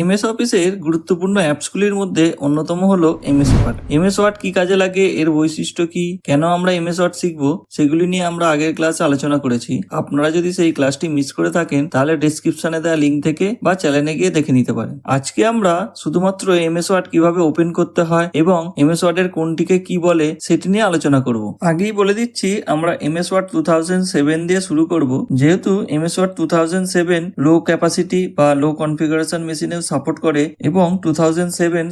MS অফিসের গুরুত্বপূর্ণ অ্যাপসগুলির মধ্যে অন্যতম হলো এমএস ওয়ার্ড এমএস ওয়ার্ড কি কাজে লাগে? এর বৈশিষ্ট্য কি? কেন আমরা এমএস ওয়ার্ড শিখব? সেগুলি নিয়ে আমরা আগের ক্লাসে আলোচনা করেছি। আপনারা যদি সেই ক্লাসটি মিস করে থাকেন, তাহলে ডিসক্রিপশনে দেওয়া লিঙ্ক থেকে বা চ্যানেলে গিয়ে দেখে নিতে পারেন। আজকে আমরা শুধুমাত্র এমএস ওয়ার্ড কীভাবে ওপেন করতে হয় এবং এমএস ওয়ার্ডের কোনটিকে কি বলে, সেটি নিয়ে আলোচনা করব। আগেই বলে দিচ্ছি, আমরা এমএস ওয়ার্ড টু সেভেন দিয়ে শুরু করব। যেহেতু MS Word two seven low capacity বা লো কনফিগারেশন মেশিনেও সাপোর্ট করে এবং টু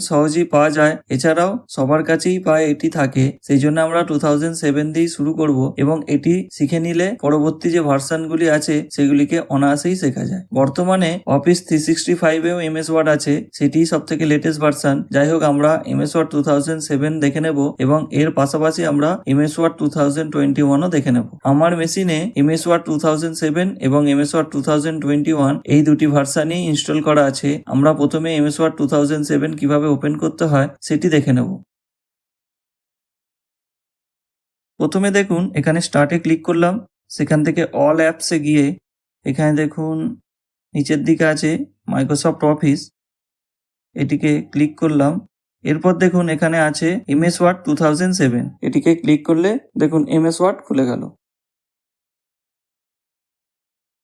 সহজেই পাওয়া যায়। এছাড়াও সবার কাছেই প্রায় এটি থাকে। সেই জন্য আমরা টু থাউজেন্ড দিয়েই শুরু করব এবং এটি শিখে নিলে পরবর্তী যে ভার্সানগুলি আছে, সেগুলিকে অনায়াসেই শেখা যায়। বর্তমানে অফিস থ্রি সিক্সটি ফাইভেও এমএস ওয়ার্ড আছে। সেটি সব থেকে লেটেস্ট ভার্সান যাই হোক, আমরা MS Word two thousand seven দেখে নেব এবং এর পাশাপাশি আমরা M S Word two thousand twenty ওয়ানও দেখে নেব। আমার মেশিনে MS Word two thousand seven এবং M S Word two thousand twenty one এই দুটি ভার্সানই ইনস্টল করা আছে। আমরা প্রথমে MS Word two thousand seven কীভাবে ওপেন করতে হয়, সেটি দেখে নেব। প্রথমে দেখুন, এখানে স্টার্টে ক্লিক করলাম, সেখান থেকে অল অ্যাপসে গিয়ে, এখানে দেখুন, নিচের দিকে আছে মাইক্রোসফট অফিস এটিকে ক্লিক করলাম। এরপর দেখুন, এখানে আছে এমএস ওয়ার্ড টু এটিকে ক্লিক করলে দেখুন, এমএস ওয়ার্ড খুলে গেল।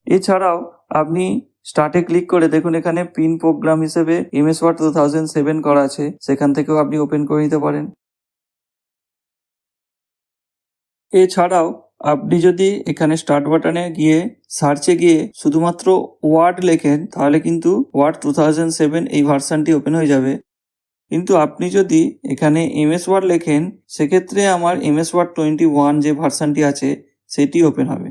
এছাড়াও আপনি স্টার্টে ক্লিক করে দেখুন এখানে পিন প্রোগ্রাম হিসেবে MS Word two thousand seven করা আছে। সেখান থেকেও আপনি ওপেন করে নিতে পারেন। এছাড়াও আপনি যদি এখানে স্টার্ট বাটনে গিয়ে সার্চে গিয়ে শুধুমাত্র ওয়ার্ড লেখেন, তাহলে কিন্তু ওয়ার্ড টু থাউজেন্ড সেভেন এই ভার্সানটি ওপেন হয়ে যাবে। কিন্তু আপনি যদি এখানে এমএস ওয়ার্ড লেখেন, সেক্ষেত্রে আমার এমএস ওয়ার্ড টোয়েন্টি ওয়ান যে ভার্সানটি আছে, সেটি ওপেন হবে।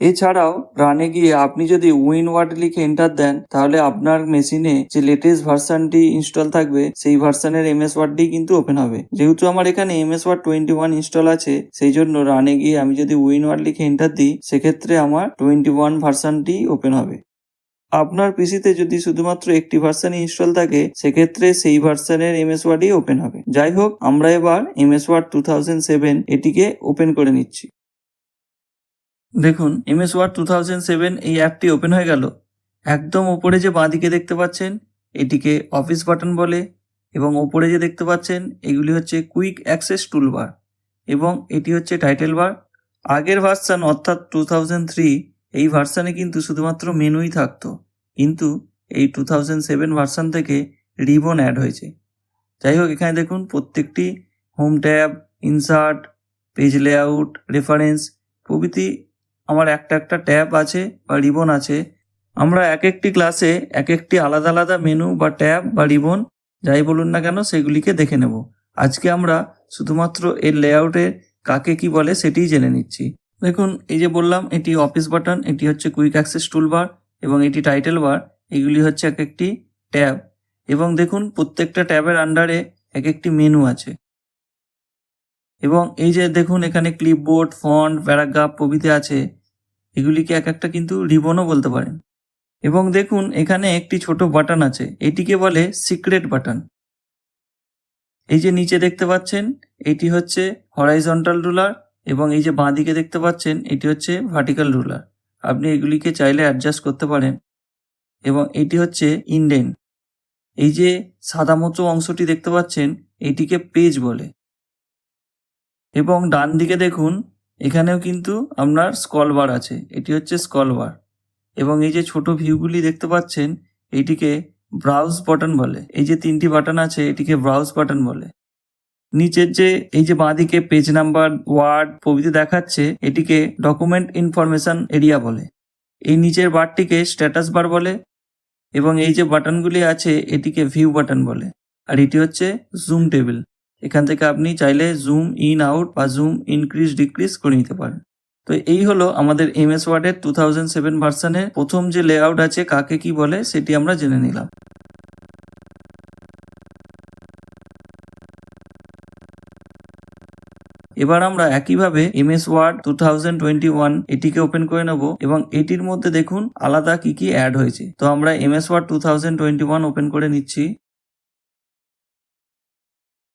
এছাড়াও, রানে গিয়ে আপনি যদি উইন ওয়ার্ড লিখে এন্টার দেন, তাহলে আপনার মেশিনে যে লেটেস্ট ভার্সানটি ইনস্টল থাকবে, সেই ভার্সানের এমএস ওয়ার্ডটি কিন্তু ওপেন হবে। যেহেতু আমার এখানে MS Word twenty one install আছে, সেই জন্য রানে গিয়ে আমি যদি উইন ওয়ার্ড লিখে এন্টার দিই, সেক্ষেত্রে আমার টোয়েন্টি ওয়ান ভার্সানটি ওপেন হবে। আপনার পিসিতে যদি শুধুমাত্র একটি ভার্সান ইনস্টল থাকে, সেক্ষেত্রে সেই ভার্সানের এমএস ওয়ার্ডই ওপেন হবে। যাই হোক, আমরা এবার MS Word two thousand seven এটিকে ওপেন করে নিচ্ছি। দেখুন, MS Word two thousand seven এই অ্যাপটি ওপেন হয়ে গেল। একদম ওপরে যে বাঁদিকে দেখতে পাচ্ছেন, এটিকে অফিস বাটন বলে এবং ওপরে যে দেখতে পাচ্ছেন, এগুলি হচ্ছে কুইক অ্যাক্সেস টুলবার এবং এটি হচ্ছে টাইটেল বার। আগের ভার্সান অর্থাৎ টু থ্রি এই ভার্সানে কিন্তু শুধুমাত্র মেনুই থাকতো, কিন্তু এই টু সেভেন ভার্সান থেকে রিবন অ্যাড হয়েছে। যাই হোক, এখানে দেখুন, প্রত্যেকটি home tab, insert, page layout, reference প্রভৃতি আমার একটা একটা ট্যাব আছে বা রিবন আছে। আমরা এক একটি ক্লাসে এক একটি আলাদা আলাদা মেনু বা ট্যাব বা রিবন যাই বলুন না কেন সেগুলিকে দেখে নেব। আজকে আমরা শুধুমাত্র এর লেআউটের কাকে কি বলে সেটিই জেনে নিচ্ছি। দেখুন, এই যে বললাম, এটি অফিস বাটন এটি হচ্ছে কুইক অ্যাক্সেস টুল বার এবং এটি টাইটেল বার এগুলি হচ্ছে এক একটি ট্যাব। এবং দেখুন, প্রত্যেকটা ট্যাবের আন্ডারে এক একটি মেনু আছে। এবং এই যে দেখুন, এখানে ক্লিপবোর্ড ফন্ট প্যারাগ্রাফ প্রভৃতি আছে। এগুলিকে এক একটা কিন্তু রিবনও বলতে পারেন। এবং দেখুন, এখানে একটি ছোট বাটন আছে। এটিকে বলে সিক্রেট বাটন। এই যে নিচে দেখতে পাচ্ছেন, এটি হচ্ছে হরাইজন্টাল রুলার এবং এই যে বাঁ দিকে দেখতে পাচ্ছেন, এটি হচ্ছে ভার্টিক্যাল রুলার আপনি এগুলিকে চাইলে অ্যাডজাস্ট করতে পারেন। এবং এটি হচ্ছে ইন্ডেন এই যে সাদা মতো অংশটি দেখতে পাচ্ছেন, এটিকে পেজ বলে। এবং ডান দিকে দেখুন এখানেও কিন্তু আপনার স্কল বার আছে। এটি হচ্ছে স্কল বার এবং এই যে ছোট ভিউগুলি দেখতে পাচ্ছেন এটিকে ব্রাউজ বাটন বলে। এই যে তিনটি বাটন আছে, এটিকে ব্রাউজ বাটন বলে। নিচের যে, এই যে বাঁদিকে পেজ নাম্বার ওয়ার্ড প্রভৃতি দেখাচ্ছে, এটিকে ডকুমেন্ট ইনফরমেশন এরিয়া বলে। এই নিচের বারটিকে স্ট্যাটাস বার বলে। এবং এই যে বাটনগুলি আছে, এটিকে ভিউ বাটন বলে। আর এটি হচ্ছে জুম টেবিল এখান থেকে আপনি চাইলে জুম ইন আউট বা জুম ইনক্রিজ ডিক্রিজ করে নিতে পারেন। তো এই হলো আমাদের এম এস ওয়ার্ডের টু থাউজেন্ড সেভেন ভার্সানের প্রথম যে লেআউট আছে, কাকে কি বলে সেটি আমরা জেনে নিলাম। এবার আমরা একইভাবে M S Word two thousand twenty one এটিকে ওপেন করে নেব এবং এটির মধ্যে দেখুন আলাদা কি কি অ্যাড হয়েছে। তো আমরা M S Word two thousand twenty one open করে নিচ্ছি।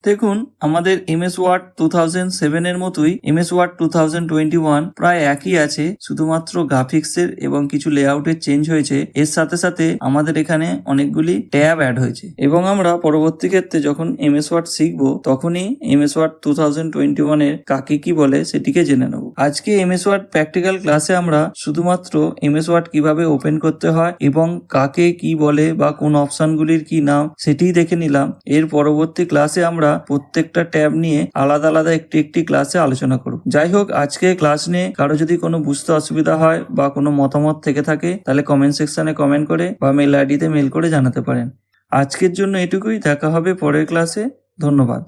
দেখুন, আমাদের MS Word two thousand seven এর মতোই MS Word two thousand twenty one প্রায় একই আছে, শুধুমাত্র গ্রাফিক্সের এবং কিছু লেআউটের চেঞ্জ হয়েছে। এর সাথে সাথে আমাদের এখানে অনেকগুলি ট্যাব অ্যাড হয়েছে। এবং আমরা পরবর্তী ক্ষেত্রে যখন এমএস ওয়ার্ড শিখব, তখনই MS Word two thousand twenty ওয়ানের কাকে কি বলে সেটিকে জেনে নেব। আজকে এমএস ওয়ার্ড প্র্যাকটিক্যাল ক্লাসে আমরা শুধুমাত্র এমএস ওয়ার্ড কীভাবে ওপেন করতে হয় এবং কাকে কি বলে বা কোন অপশনগুলির কি নাম সেটিই দেখে নিলাম। এর পরবর্তী ক্লাসে আমরা প্রত্যেকটা ট্যাব নিয়ে আলাদা আলাদা একটি একটি ক্লাসে আলোচনা করব। যাই হোক, আজকে ক্লাস নিয়ে কারও যদি কোনো বুঝতে অসুবিধা হয় বা কোনো মতামত থেকে থাকে, তাহলে কমেন্ট সেকশনে কমেন্ট করে বা মেল আইডিতে মেল করে জানাতে পারেন। আজকের জন্য এটুকুই, দেখা হবে পরের ক্লাসে ধন্যবাদ।